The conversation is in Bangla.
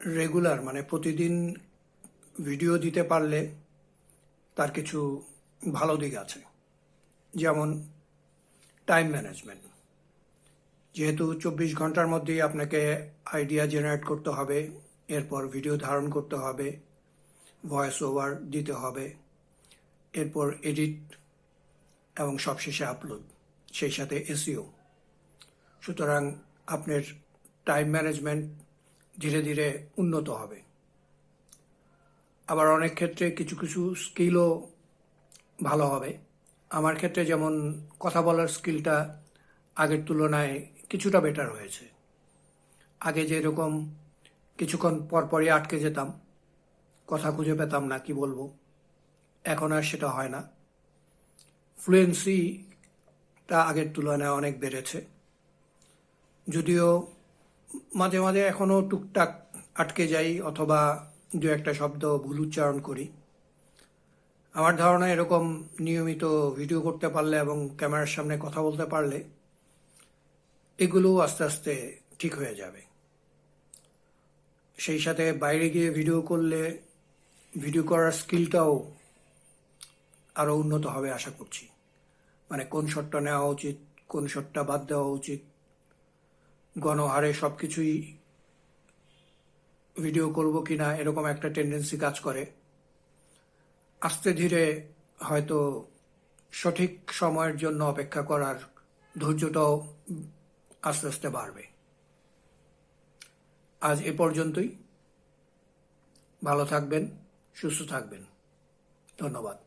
রেগুলার মানে প্রতিদিন ভিডিও দিতে পারলে তার কিছু ভালো দিক আছে। যেমন টাইম ম্যানেজমেন্ট যেহেতু চব্বিশ ঘণ্টার মধ্যেই আপনাকে আইডিয়া জেনারেট করতে হবে, এরপর ভিডিও ধারণ করতে হবে ভয়েস ওভার দিতে হবে, এরপর এডিট এবং সবশেষে আপলোড সেই সাথে এসিও সুতরাং আপনার টাইম ম্যানেজমেন্ট ধীরে ধীরে উন্নত হবে। আবার অনেক ক্ষেত্রে কিছু কিছু স্কিলও ভালো হবে। আমার ক্ষেত্রে যেমন কথা বলার স্কিলটা আগের তুলনায় কিছুটা বেটার হয়েছে। আগে যেরকম কিছুক্ষণ পরপরই আটকে যেতাম, কথা খুঁজে পেতাম না কি বলব। এখন আর সেটা হয় না। ফ্লুয়েন্সিটা আগের তুলনায় অনেক বেড়েছে। যদিও মাঝে মাঝে এখনও টুকটাক আটকে যাই অথবা দু একটা শব্দ ভুল উচ্চারণ করি। আমার ধারণা এরকম নিয়মিত ভিডিও করতে পারলে এবং ক্যামেরার সামনে কথা বলতে পারলে এগুলো আস্তে আস্তে ঠিক হয়ে যাবে। সেই সাথে বাইরে গিয়ে ভিডিও করলে ভিডিও করার স্কিলটাও আরও উন্নত হবে আশা করছি। মানে কোন শটটা নেওয়া উচিত, কোন শটটা বাদ দেওয়া উচিত গণহারে সব কিছুই ভিডিও করব কি না এরকম একটা টেন্ডেন্সি কাজ করে। আস্তে ধীরে হয়তো সঠিক সময়ের জন্য অপেক্ষা করার ধৈর্যটাও আস্তে আস্তে বাড়বে। আজ এ পর্যন্তই। ভালো থাকবেন, সুস্থ থাকবেন। ধন্যবাদ।